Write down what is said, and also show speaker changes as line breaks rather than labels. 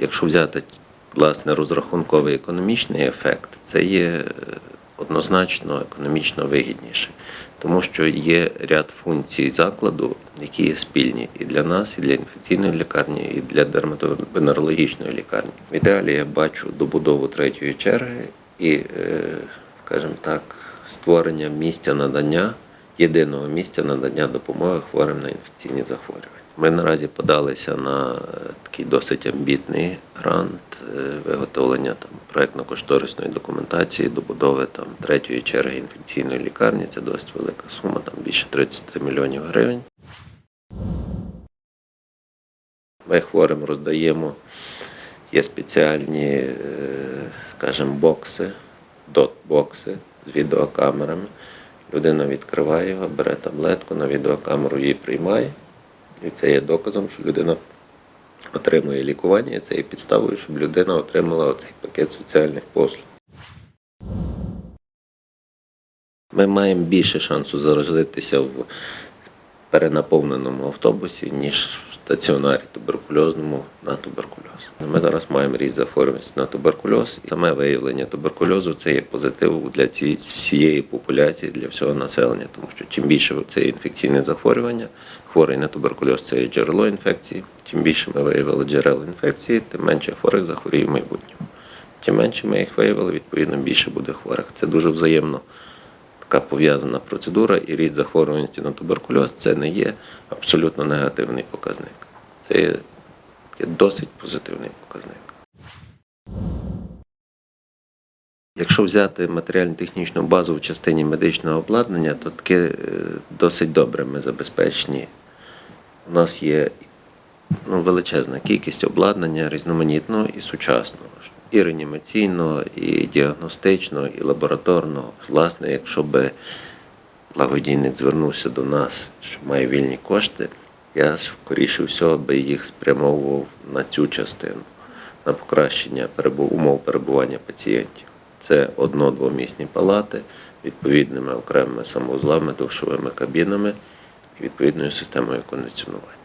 Якщо взяти власне розрахунковий економічний ефект, це є е, однозначно економічно вигідніше, тому що є ряд функцій закладу, які є спільні і для нас, і для інфекційної лікарні, і для дерматовенерологічної лікарні. В ідеалі я бачу добудову третьої черги і, е, скажімо так, створення місця надання, єдиного місця надання допомоги хворим на інфекційні захворювання. Ми наразі подалися на е, такий досить амбітний грант е, виготовлення там проектно-кошторисної документації, добудови там третьої черги інфекційної лікарні. Це досить велика сума, там більше 30 мільйонів гривень. Ми хворим роздаємо є спеціальні, е, скажімо, бокси, дот-бокси з відеокамерами. Людина відкриває його, бере таблетку, на відеокамеру її приймає. І це є доказом, що людина отримує лікування, і це є підставою, щоб людина отримала оцей пакет соціальних послуг. Ми маємо більше шансу заразитися в перенаповненому автобусі, ніж в стаціонарі туберкульозному на туберкульоз. Ми зараз маємо ріст захворюваності на туберкульоз. Саме виявлення туберкульозу це є позитив для цієї всієї популяції, для всього населення, тому що чим більше це інфекційне захворювання, хворий на туберкульоз це є джерело інфекції. Чим більше ми виявили джерел інфекції, тим менше хворих захворіє в майбутньому. Чим менше ми їх виявили, відповідно більше буде хворих. Це дуже взаємно така пов'язана процедура, і ріст захворюваності на туберкульоз це не є абсолютно негативний показник. Це є, досить позитивний показник. Якщо взяти матеріально-технічну базу в частині медичного обладнання, то таке е, досить добре ми забезпечені. У нас є ну, величезна кількість обладнання різноманітного і сучасного, і реанімаційного, і діагностичного, і лабораторного. Власне, якщо би благодійник звернувся до нас, що має вільні кошти, я скоріше всього би їх спрямовував на цю частину, на покращення умов перебування пацієнтів. Це одно-двомісні палати, відповідними окремими самоузлами, душовими кабінами і відповідною системою кондиціонування.